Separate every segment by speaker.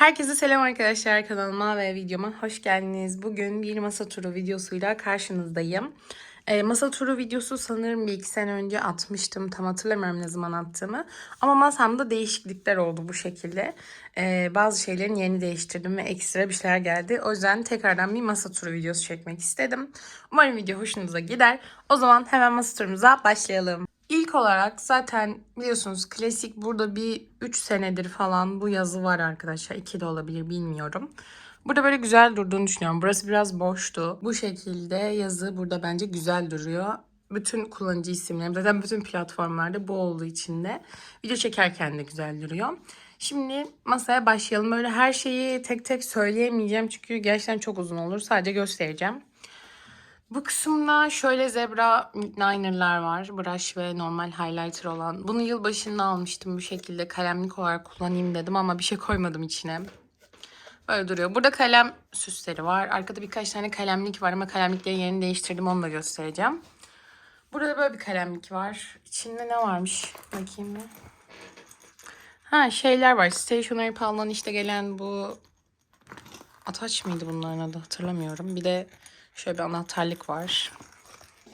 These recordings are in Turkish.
Speaker 1: Herkese selam arkadaşlar kanalıma ve videoma hoş geldiniz. Bugün bir masa turu videosuyla karşınızdayım. E, masa turu videosu sanırım bir iki sene önce atmıştım. Tam hatırlamıyorum ne zaman attığımı. Ama masamda değişiklikler oldu bu şekilde. E, bazı şeylerin yerini değiştirdim ve ekstra bir şeyler geldi. O yüzden tekrardan bir masa turu videosu çekmek istedim. Umarım video hoşunuza gider. O zaman hemen masa turumuza başlayalım. İlk olarak zaten biliyorsunuz klasik burada bir 3 senedir falan bu yazı var arkadaşlar. 2 de olabilir bilmiyorum. Burada böyle güzel durduğunu düşünüyorum. Burası biraz boştu. Bu şekilde yazı burada bence güzel duruyor. Bütün kullanıcı isimlerim zaten bütün platformlarda bu olduğu için de video çekerken de güzel duruyor. Şimdi masaya başlayalım. Böyle her şeyi tek tek söyleyemeyeceğim çünkü gerçekten çok uzun olur. Sadece göstereceğim. Bu kısımda şöyle zebra liner'lar var. Brush ve normal highlighter olan. Bunu yılbaşında almıştım bu şekilde kalemlik olarak kullanayım dedim ama bir şey koymadım içine. Böyle duruyor. Burada kalem süsleri var. Arkada birkaç tane kalemlik var ama kalemliklerin yerini değiştirdim onu da göstereceğim. Burada böyle bir kalemlik var. İçinde ne varmış? Bakayım bir. Ha şeyler var. Stationery Pal'dan işte gelen bu Ataç mıydı bunların adı hatırlamıyorum. Bir de şöyle bir anahtarlık var.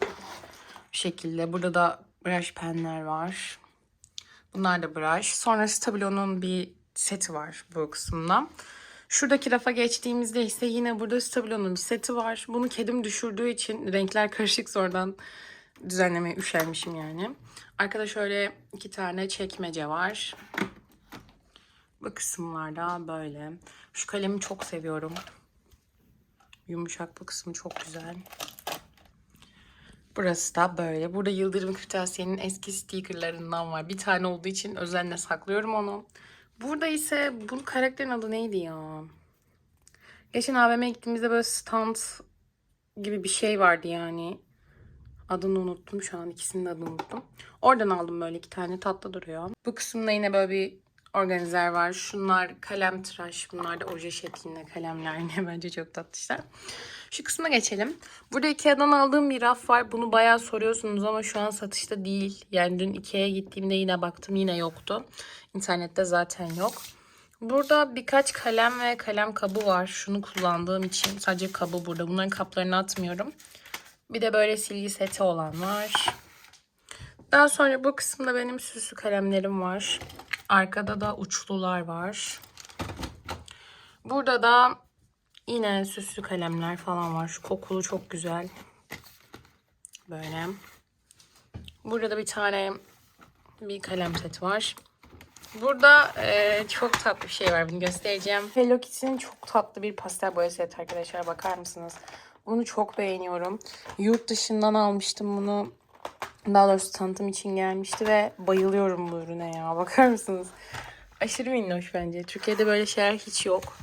Speaker 1: Bu şekilde. Burada da brush penler var. Bunlar da brush. Sonra Stabilo'nun bir seti var bu kısımda. Şuradaki rafa geçtiğimizde ise yine burada Stabilo'nun bir seti var. Bunu kedim düşürdüğü için renkler karışık sonradan düzenlemeye üşenmişim yani. Arkada şöyle iki tane çekmece var. Bu kısımlarda böyle. Şu kalemi çok seviyorum. Yumuşak bu kısmı çok güzel. Burası da böyle. Burada Yıldırım Kırtasiye'nin eski stickerlarından var. Bir tane olduğu için özenle saklıyorum onu. Burada ise bu karakterin adı neydi ya? Geçen AVM'ye gittiğimizde böyle stand gibi bir şey vardı yani. Adını unuttum şu an. ikisinin adını unuttum. Oradan aldım böyle iki tane tatlı duruyor. Bu kısımda yine böyle bir organizer var. Şunlar kalem tıraş. Bunlar da oje şeklinde kalemler. Yine bence çok tatlışlar. Şu kısma geçelim. Burada Ikea'dan aldığım bir raf var. Bunu bayağı soruyorsunuz ama şu an satışta değil. Yani dün Ikea'ya gittiğimde yine baktım yine yoktu. İnternette zaten yok. Burada birkaç kalem ve kalem kabı var. Şunu kullandığım için sadece kabı burada. Bunların kaplarını atmıyorum. Bir de böyle silgi seti olan var. Daha sonra bu kısımda benim süslü kalemlerim var. Arkada da uçlular var. Burada da yine süslü kalemler falan var. Şu kokulu çok güzel. Böyle. Burada da bir tane bir kalem seti var. Burada e, çok tatlı bir şey var. Bunu göstereceğim. Hello Kitty'nin çok tatlı bir pastel boya seti arkadaşlar. Bakar mısınız? Bunu çok beğeniyorum. Yurt dışından almıştım bunu. Daha doğrusu tanıtım için gelmişti ve bayılıyorum bu ürüne ya. Bakar mısınız? Aşırı minnoş bence. Türkiye'de böyle şeyler hiç yok.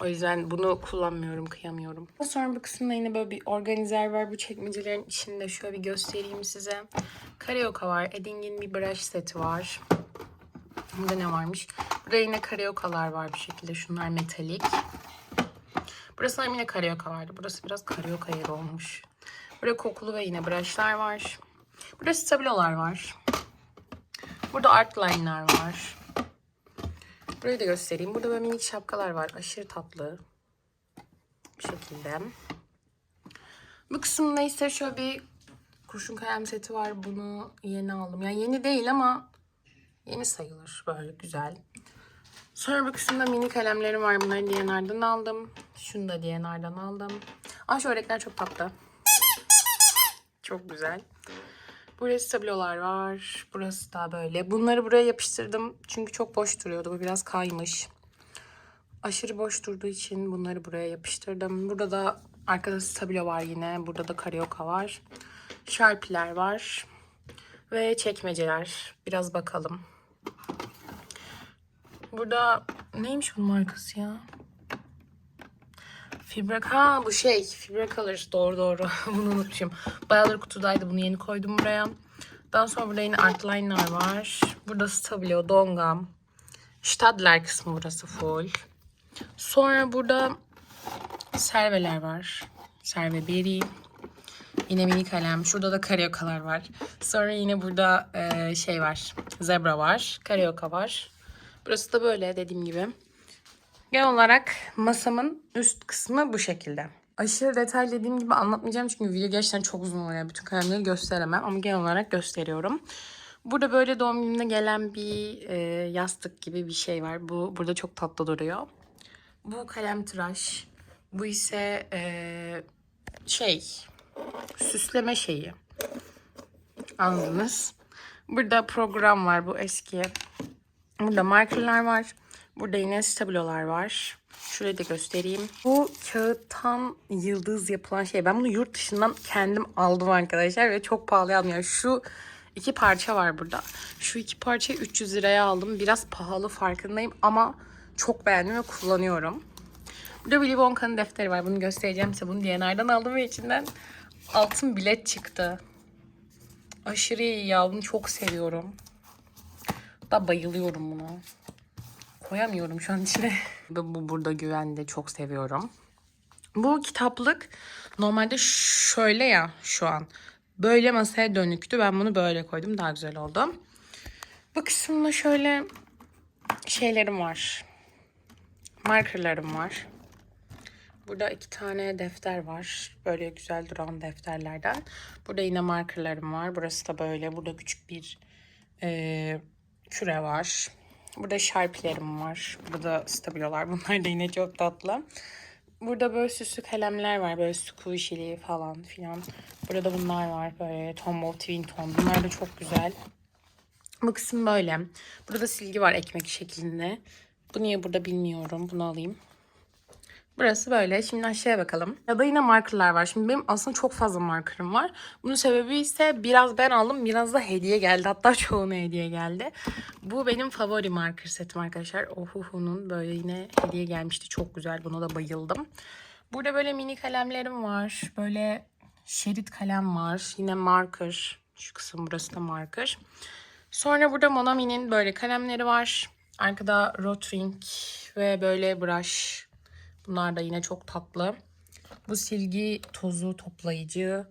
Speaker 1: O yüzden bunu kullanmıyorum, kıyamıyorum. Sonra bu kısımda yine böyle bir organizer var. Bu çekmecelerin içinde şöyle bir göstereyim size. Karaoke var. Edding'in bir brush seti var. Burada ne varmış? Burada yine karaoke'lar var bir şekilde. Şunlar metalik. Burası yine karaoke vardı. Burası biraz karaoke yeri olmuş. Burada kokulu ve yine brushlar var. Burada stabilolar var. Burada art line'lar var. Burayı da göstereyim. Burada böyle minik şapkalar var. Aşırı tatlı. Bu şekilde. Bu kısımda ise şöyle bir kurşun kalem seti var. Bunu yeni aldım. Yani yeni değil ama yeni sayılır. Böyle güzel. Sonra bu kısımda mini kalemlerim var. Bunları DNR'dan aldım. Şunu da DNR'dan aldım. Aa şu öğretler çok tatlı. Çok güzel. Burada stablolar var. Burası da böyle. Bunları buraya yapıştırdım. Çünkü çok boş duruyordu. Bu biraz kaymış. Aşırı boş durduğu için bunları buraya yapıştırdım. Burada da arkada stabilo var yine. Burada da karyoka var. Sharpie'ler var. Ve çekmeceler. Biraz bakalım. Burada neymiş bunun markası ya? Fibra ha bu şey Fibra Color doğru doğru bunu unutmuşum. Bayağıdır kutudaydı bunu yeni koydum buraya. Daha sonra burada yine art line'lar var. Burada Stabilo, Dongam. Stadler kısmı burası full. Sonra burada serveler var. Serve Berry. Yine mini kalem. Şurada da karyokalar var. Sonra yine burada e, şey var. Zebra var. Karyoka var. Burası da böyle dediğim gibi. Genel olarak masamın üst kısmı bu şekilde. Aşırı detay dediğim gibi anlatmayacağım çünkü video gerçekten çok uzun oluyor. Bütün kalemleri gösteremem ama genel olarak gösteriyorum. Burada böyle doğum gününe gelen bir e, yastık gibi bir şey var. Bu burada çok tatlı duruyor. Bu kalem tıraş. Bu ise e, şey süsleme şeyi. Anladınız. Burada program var bu eski. Burada markerlar var. Burada yine stabilolar var. Şurayı da göstereyim. Bu kağıttan yıldız yapılan şey. Ben bunu yurt dışından kendim aldım arkadaşlar ve çok pahalı aldım. Yani şu iki parça var burada. Şu iki parçayı 300 liraya aldım. Biraz pahalı farkındayım ama çok beğendim ve kullanıyorum. Burada Willy Wonka'nın defteri var. Bunu göstereceğim size. Bunu DNR'dan aldım ve içinden altın bilet çıktı. Aşırı iyi ya. Bunu çok seviyorum. Da bayılıyorum buna. Koyamıyorum şu an içine. Ve bu burada güvende çok seviyorum. Bu kitaplık normalde şöyle ya şu an. Böyle masaya dönüktü. Ben bunu böyle koydum. Daha güzel oldu. Bu kısımda şöyle şeylerim var. Markerlarım var. Burada iki tane defter var. Böyle güzel duran defterlerden. Burada yine markerlarım var. Burası da böyle. Burada küçük bir e, küre var. Burada şarpilerim var. Burada stabilolar. Bunlar da yine çok tatlı. Burada böyle süslü kalemler var. Böyle squishy'li falan filan. Burada bunlar var. Böyle Tombow Twin Tone. Bunlar da çok güzel. Bu kısım böyle. Burada silgi var ekmek şeklinde. Bu niye burada bilmiyorum. Bunu alayım. Burası böyle. Şimdi aşağıya bakalım. Ya da yine markerlar var. Şimdi benim aslında çok fazla markerım var. Bunun sebebi ise biraz ben aldım. Biraz da hediye geldi. Hatta çoğuna hediye geldi. Bu benim favori marker setim arkadaşlar. Ohuhu'nun böyle yine hediye gelmişti. Çok güzel. Buna da bayıldım. Burada böyle mini kalemlerim var. Böyle şerit kalem var. Yine marker. Şu kısım burası da marker. Sonra burada Monami'nin böyle kalemleri var. Arkada Rotring ve böyle brush. Bunlar da yine çok tatlı. Bu silgi tozu toplayıcı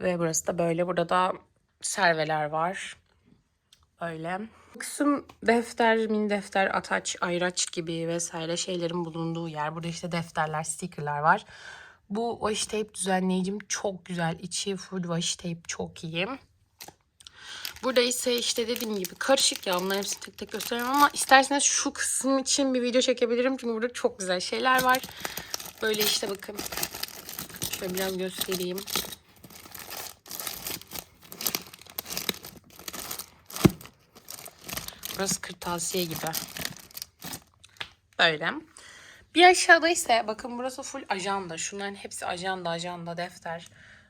Speaker 1: ve burası da böyle. Burada da serveler var. Öyle. Kısım defter, mini defter, ataç, ayraç gibi vesaire şeylerin bulunduğu yer. Burada işte defterler, stickerlar var. Bu washi tape düzenleyicim çok güzel. İçi full washi tape çok iyi. Burada ise işte dediğim gibi karışık ya. Bunların hepsini tek tek gösteremem ama isterseniz şu kısım için bir video çekebilirim. Çünkü burada çok güzel şeyler var. Böyle işte bakın. Şöyle biraz göstereyim. Burası kırtasiye gibi. Böyle. Bir aşağıda ise bakın burası full ajanda. Şunların hepsi ajanda, ajanda, defter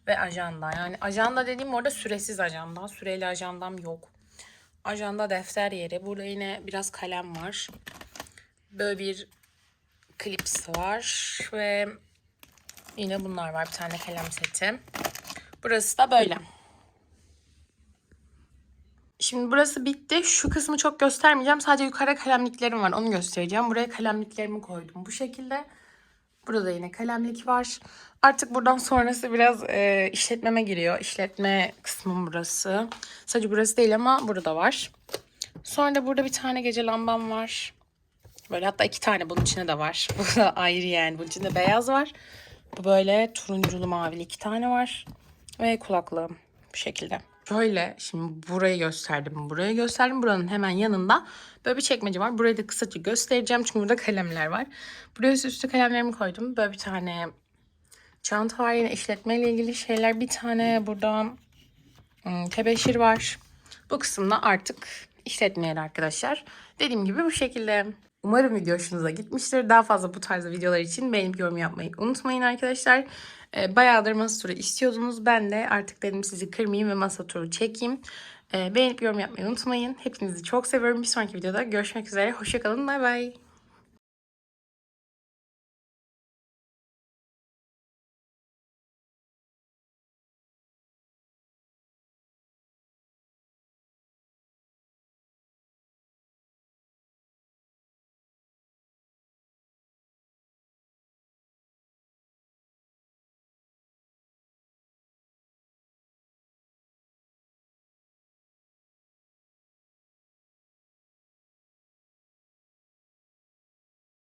Speaker 1: ve ajanda. Yani ajanda dediğim orada süresiz ajanda. Süreli ajandam yok. Ajanda defter yeri. Burada yine biraz kalem var. Böyle bir klips var ve yine bunlar var. Bir tane kalem seti. Burası da böyle. Şimdi burası bitti. Şu kısmı çok göstermeyeceğim. Sadece yukarıda kalemliklerim var. Onu göstereceğim. Buraya kalemliklerimi koydum. Bu şekilde. Burada yine kalemlik var. Artık buradan sonrası biraz e, işletmeme giriyor. İşletme kısmım burası. Sadece burası değil ama burada var. Sonra da burada bir tane gece lambam var. Böyle hatta iki tane bunun içinde de var. Bu da ayrı yani. Bunun içinde beyaz var. Bu böyle turunculu mavili iki tane var. Ve kulaklığım bu şekilde. Böyle şimdi burayı gösterdim. Burayı gösterdim. Buranın hemen yanında böyle bir çekmece var. Burayı da kısaca göstereceğim. Çünkü burada kalemler var. Buraya üstü kalemlerimi koydum. Böyle bir tane çanta var. Yine işletmeyle ilgili şeyler. Bir tane burada ım, tebeşir var. Bu kısımda artık işletme yeri arkadaşlar. Dediğim gibi bu şekilde. Umarım video hoşunuza gitmiştir. Daha fazla bu tarz videolar için beğenip yorum yapmayı unutmayın arkadaşlar. Ee, bayağıdır masa turu istiyordunuz. Ben de artık dedim sizi kırmayayım ve masa turu çekeyim. Ee, beğenip yorum yapmayı unutmayın. Hepinizi çok seviyorum. Bir sonraki videoda görüşmek üzere. Hoşçakalın. Bay bay.